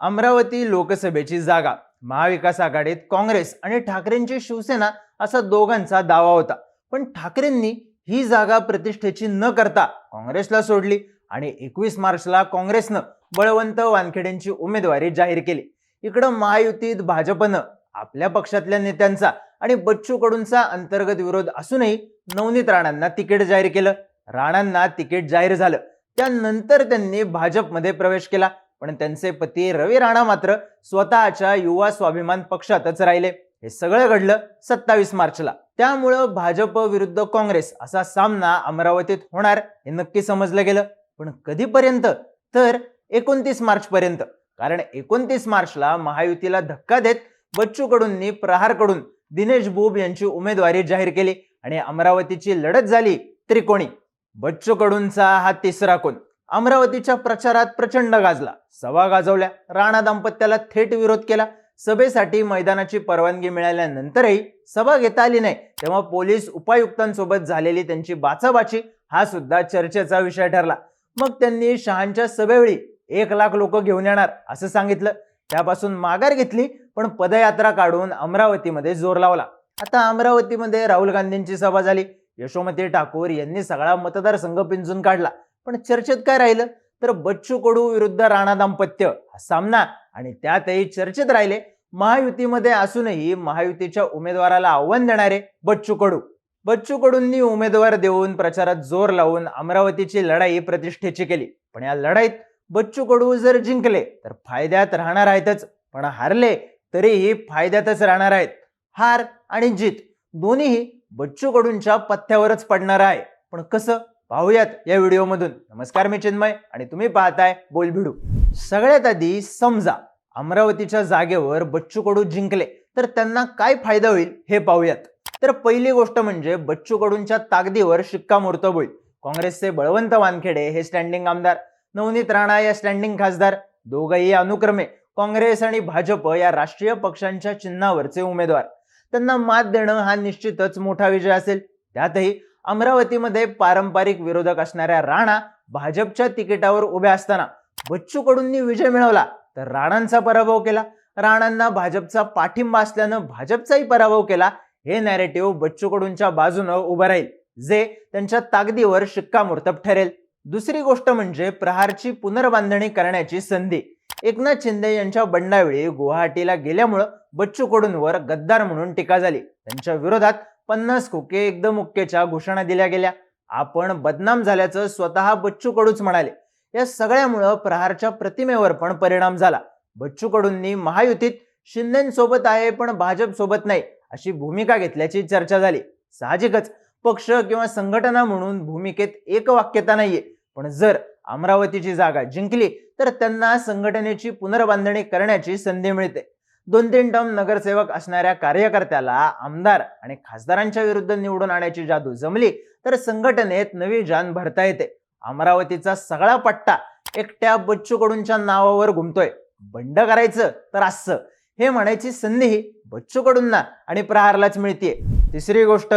अमरावती लोकसभेची जागा महाविकास आघाडीत काँग्रेस आणि ठाकरेंची शिवसेना असा दोघांचा दावा होता. पण ठाकरेंनी ही जागा प्रतिष्ठेची न करता काँग्रेसला सोडली आणि एकवीस मार्चला काँग्रेसनं बळवंत वानखेडेंची उमेदवारी जाहीर केली. इकडं महायुतीत भाजपनं आपल्या पक्षातल्या नेत्यांचा आणि बच्चू कडूंचा अंतर्गत विरोध असूनही नवनीत राणांना तिकीट जाहीर केलं. राणांना तिकीट जाहीर झालं. त्यानंतर त्यांनी भाजपमध्ये प्रवेश केला. पण त्यांचे पती रवी राणा मात्र स्वतःच्या युवा स्वाभिमान पक्षातच राहिले. हे सगळं घडलं सत्तावीस मार्चला. त्यामुळं भाजप विरुद्ध काँग्रेस असा सामना अमरावतीत होणार हे नक्की समजलं गेलं. पण कधीपर्यंत? तर एकोणतीस मार्च पर्यंत कारण एकोणतीस मार्चला महायुतीला धक्का देत बच्चू कडूंनी प्रहारकडून दिनेश बोब यांची उमेदवारी जाहीर केली आणि अमरावतीची लढत झाली त्रिकोणी. बच्चू कडूंचा हा तिसरा कोण? अमरावतीच्या प्रचारात प्रचंड गाजला. सभा गाजवल्या. राणा दाम्पत्याला थेट विरोध केला. सभेसाठी मैदानाची परवानगी मिळाल्यानंतरही सभा घेता आली नाही. तेव्हा पोलीस उपायुक्तांसोबत झालेली त्यांची बाचाबाची हा सुद्धा चर्चेचा विषय ठरला. मग त्यांनी शहांच्या सभेवेळी एक लाख लोक घेऊन येणार असं सांगितलं. त्यापासून माघार घेतली पण पदयात्रा काढून अमरावतीमध्ये जोर लावला. आता अमरावतीमध्ये राहुल गांधींची सभा झाली. यशोमती ठाकूर यांनी सगळा मतदारसंघ पिंजून काढला. पण चर्चेत काय राहिलं? तर बच्चू कडू विरुद्ध राणा दाम्पत्य हा सामना. आणि त्यातही चर्चेत राहिले. महायुतीमध्ये असूनही महायुतीच्या उमेदवाराला आव्हान देणारे बच्चू कडू. बच्चू कडूंनी उमेदवार देऊन प्रचारात जोर लावून अमरावतीची लढाई प्रतिष्ठेची केली. पण या लढाईत बच्चू कडू जर जिंकले तर फायद्यात राहणार आहेतच. पण हारले तरीही फायद्यातच राहणार आहेत. हार आणि जीत दोन्हीही बच्चू कडूंच्या पथ्यावरच पडणार आहे. पण कसं? पाहूयात या व्हिडिओमधून. नमस्कार मी चिन्मय आणि तुम्ही पाहताय बोलभिडू. सगळ्यात आधी समजा अमरावतीच्या जागेवर बच्चू कडू जिंकले तर त्यांना काय फायदा होईल हे पाहूयात. तर पहिली गोष्ट म्हणजे बच्चू कडूंच्या ताकदीवर शिक्कामोर्तब होईल. काँग्रेसचे बळवंत वानखेडे हे स्टँडिंग आमदार नवनीत राणा या स्टँडिंग खासदार दोघंही अनुक्रमे काँग्रेस आणि भाजप या राष्ट्रीय पक्षांच्या चिन्हावरचे उमेदवार. त्यांना मात देणं हा निश्चितच मोठा विजय असेल. त्यातही अमरावतीमध्ये पारंपरिक विरोधक असणाऱ्या राणा भाजपच्या तिकिटावर उभ्या असताना बच्चू कडूंनी विजय मिळवला तर राणांचा पराभव केला. राणांना भाजपचा पाठिंबा असल्यानं भाजपचाही पराभव केला. हे नॅरेटिव्ह बच्चू कडूंच्या बाजूनं उभं राहील जे त्यांच्या ताकदीवर शिक्कामोर्तब ठरेल. दुसरी गोष्ट म्हणजे प्रहारची पुनर्बांधणी करण्याची संधी. एकनाथ शिंदे यांच्या बंडावेळी गुवाहाटीला गेल्यामुळं बच्चू कडूंवर गद्दार म्हणून टीका झाली. त्यांच्या विरोधात पन्नास खोके एकदम ओक्केच्या घोषणा दिल्या गेल्या. आपण बदनाम झाल्याचं स्वतः बच्चू कडूच म्हणाले. या सगळ्यामुळं प्रहारच्या प्रतिमेवर पण परिणाम झाला. बच्चू कडूंनी महायुतीत शिंदेसोबत आहे पण भाजप सोबत नाही अशी भूमिका घेतल्याची चर्चा झाली. साहजिकच पक्ष किंवा संघटना म्हणून भूमिकेत एक वाक्यता नाहीये. पण जर अमरावतीची जागा जिंकली तर त्यांना संघटनेची पुनर्बांधणी करण्याची संधी मिळते. दोन तीन टर्म नगरसेवक असणाऱ्या कार्यकर्त्याला आमदार आणि खासदारांच्या विरुद्ध निवडून आणायची जादू जमली तर संघटनेत नवी जान भरता येते. अमरावतीचा सगळा पट्टा एकट्या बच्चू कडूंच्या नावावर घुमतोय. बंड करायचं तर असं. हे म्हणायची संधीही बच्चू कडूंना आणि प्रहारलाच मिळतीये. तिसरी गोष्ट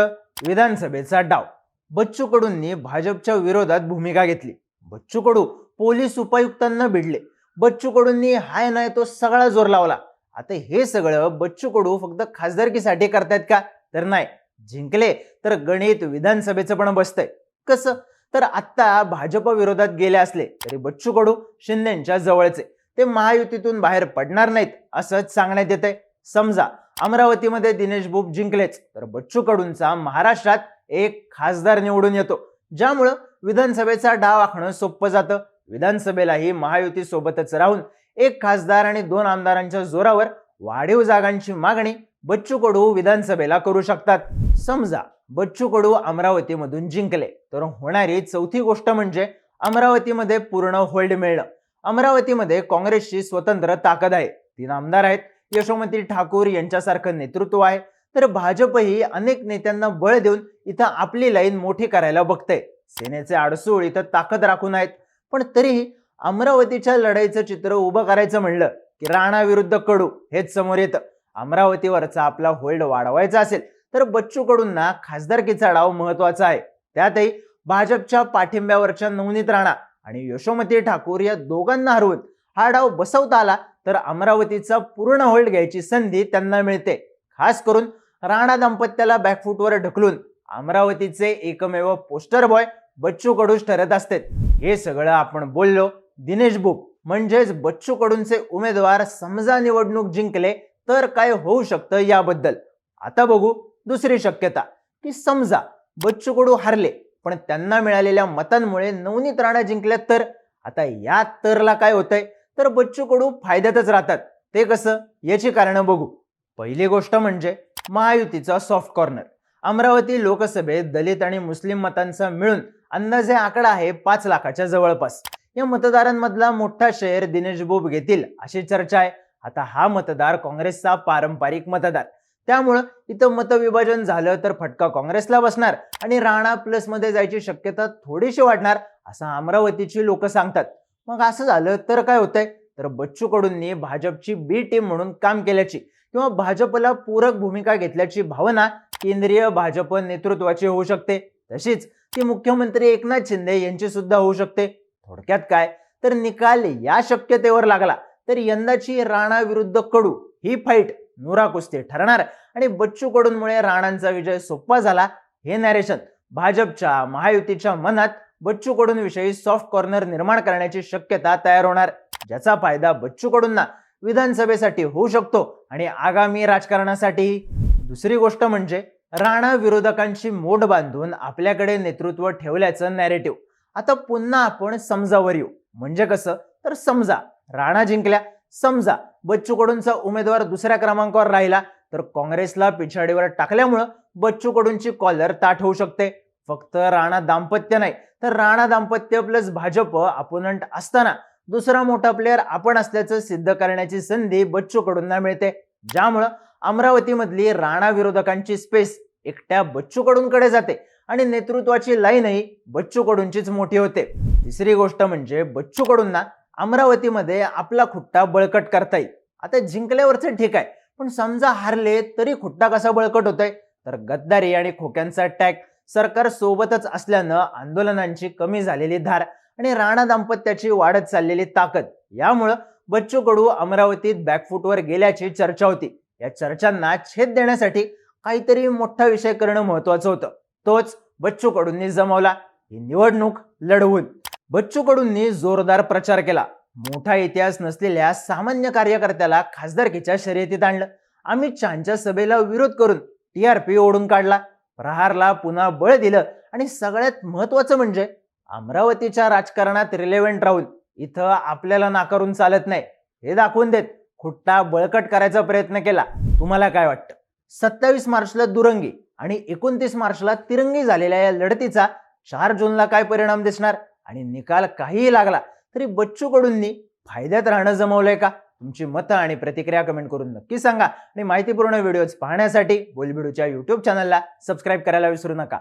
विधानसभेचा डाव. बच्चू कडूंनी भाजपच्या विरोधात भूमिका घेतली. बच्चू कडू पोलीस उपायुक्तांना भिडले. बच्चू कडूंनी हाय नाही तो सगळा जोर लावला. आता हे सगळं बच्चू कडू फक्त खासदारकीसाठी करतायत का? तर नाही. जिंकले तर गणित विधानसभेचं पण बसतंय. कसं? तर आत्ता भाजप विरोधात गेले असले तरी बच्चू कडू शिंदेच्या जवळचे. ते महायुतीतून बाहेर पडणार नाहीत असंच सांगण्यात येतंय. समजा अमरावतीमध्ये दिनेश बुब जिंकलेच तर बच्चू कडूंचा महाराष्ट्रात एक खासदार निवडून येतो. ज्यामुळं विधानसभेचा डाव आखणं सोपं जातं. विधानसभेलाही महायुती सोबतच राहून एक खासदार आणि दोन आमदारांच्या जोरावर वाढीव जागांची मागणी बच्चू कडू विधानसभेला करू शकतात. समजा बच्चू कडू अमरावतीमधून जिंकले तर होणारी चौथी गोष्ट म्हणजे अमरावतीमध्ये पूर्ण होल्ड मिळणं. अमरावतीमध्ये काँग्रेसची स्वतंत्र ताकद आहे. तीन आमदार आहेत. यशोमती ठाकूर यांच्यासारखं नेतृत्व आहे. तर भाजपही अनेक नेत्यांना बळ देऊन इथं आपली लाईन मोठी करायला बघतंय. सेनेचे आडसूळ इथं ताकद राखून आहेत. पण तरीही अमरावतीच्या लढाईचं चित्र उभं करायचं म्हणलं की राणा विरुद्ध कडू हेच समोर येतं. अमरावतीवरचा आपला होल्ड वाढवायचा असेल तर बच्चू कडूंना खासदारकीचा डाव महत्त्वाचा आहे. त्यातही भाजपच्या पाठिंब्यावरच्या नवनीत राणा आणि यशोमती ठाकूर या दोघांना हरवून हा डाव बसवता आला तर अमरावतीचा पूर्ण होल्ड घ्यायची संधी त्यांना मिळते. खास करून राणा दाम्पत्याला बॅकफूटवर ढकलून अमरावतीचे एकमेव पोस्टर बॉय बच्चू कडूच ठरत असतात हे सगळं आपण बोललो दिनेश बुक म्हणजेच बच्चू कडूंचे उमेदवार समजा निवडणूक जिंकले तर काय होऊ शकतं याबद्दल. आता बघू दुसरी शक्यता की समजा बच्चू कडू हारले पण त्यांना मिळालेल्या मतांमुळे नवनीत राणा जिंकल्या तर? आता या तरला काय होतंय? तर बच्चू कडू फायद्यातच राहतात. ते कसं? याची कारणं बघू. पहिली गोष्ट म्हणजे महायुतीचा सॉफ्ट कॉर्नर अमरावती लोकसभेत दलित आणि मुस्लिम मतांचा मिळून अंदाजे आकडा आहे पाच लाखाच्या जवळपास. या मतदारांमधला मोठा शहर दिनेश बोब घेतील अशी चर्चा आहे. आता हा मतदार काँग्रेसचा पारंपरिक मतदार. त्यामुळं इथं मतविभाजन झालं तर फटका काँग्रेसला बसणार आणि राणा प्लसमध्ये जायची शक्यता थोडीशी वाढणार असं अमरावतीची लोक सांगतात. मग असं झालं तर काय होतंय? तर बच्चू कडूंनी भाजपची बी टीम म्हणून काम केल्याची किंवा भाजपला पूरक भूमिका घेतल्याची भावना केंद्रीय भाजप नेतृत्वाची होऊ शकते. तशीच ती मुख्यमंत्री एकनाथ शिंदे यांची सुद्धा होऊ शकते. थोडक्यात काय? तर निकाल या शक्यतेवर लागला तर यंदाची राणा विरुद्ध कडू ही फाईट नुरा कुस्ती ठरणार. आणि बच्चू कडूंमुळे राणांचा विजय सोपा झाला हे नॅरेशन भाजपच्या महायुतीच्या मनात बच्चू कडून विषयी सॉफ्ट कॉर्नर निर्माण करण्याची शक्यता तयार होणार ज्याचा फायदा बच्चू कडूंना विधानसभेसाठी होऊ शकतो आणि आगामी राजकारणासाठी. दुसरी गोष्ट म्हणजे राणा विरोधकांची मोड बांधून आपल्याकडे नेतृत्व ठेवल्याचं नॅरेटिव्ह आता पुन्हा आपण समजावर येऊ. म्हणजे कसं? तर समजा राणा जिंकल्या. समजा बच्चू कडूंचा उमेदवार दुसऱ्या क्रमांकावर राहिला तर काँग्रेसला पिछाडीवर टाकल्यामुळं बच्चू कडूंची कॉलर ताट होऊ शकते. फक्त राणा दाम्पत्य नाही. तर राणा दाम्पत्य प्लस भाजप अपोनंट असताना दुसरा मोठा प्लेअर आपण असल्याचं सिद्ध करण्याची संधी बच्चू कडूंना मिळते. ज्यामुळं अमरावतीमधली राणा विरोधकांची स्पेस एकट्या बच्चू कडूंकडे जाते. आणि नेतृत्वाची लाईनही बच्चू कडूंचीच मोठी होते. तिसरी गोष्ट म्हणजे बच्चू कडूंना अमरावतीमध्ये आपला खुट्टा बळकट करता येईल. आता जिंकल्यावरचं ठीक आहे पण समजा हारले तरी खुट्टा कसा बळकट होतोय? तर गद्दारी आणि खोक्यांचा टॅग सरकार सोबतच असल्यानं आंदोलनांची कमी झालेली धार आणि राणा दाम्पत्याची वाढत चाललेली ताकद यामुळं बच्चू कडू अमरावतीत बॅकफूटवर गेल्याची चर्चा होती. या चर्चांना छेद देण्यासाठी काहीतरी मोठा विषय करणं महत्वाचं होतं. तोच बच्चू कडूंनी जमवला. ही निवडणूक लढवून. बच्चू कडूंनी जोरदार प्रचार केला. मोठा इतिहास नसलेल्या सामान्य कार्यकर्त्याला खासदारकीच्या शर्यतीत आणलं. अमित शहाच्या सभेला विरोध करून टी आर पी ओढून काढला. प्रहारला पुन्हा बळ दिलं. आणि सगळ्यात महत्वाचं म्हणजे अमरावतीच्या राजकारणात रिलेव्हंट राहून इथं आपल्याला नाकारून चालत नाही. हे दाखवून देत खुट्टा बळकट करायचा प्रयत्न केला. तुम्हाला काय वाटतं? सत्तावीस मार्चला दुरंगी आणि एकोणतीस मार्चला तिरंगी झालेल्या या लढतीचा चार जूनला काय परिणाम दिसणार? आणि निकाल काहीही लागला तरी बच्चू कडूंनी फायद्यात राहणं जमवलंय का? तुमची मतं आणि प्रतिक्रिया कमेंट करून नक्की सांगा. आणि माहितीपूर्ण व्हिडिओज पाहण्यासाठी बोलबिडूच्या युट्यूब चॅनलला सबस्क्राईब करायला विसरू नका.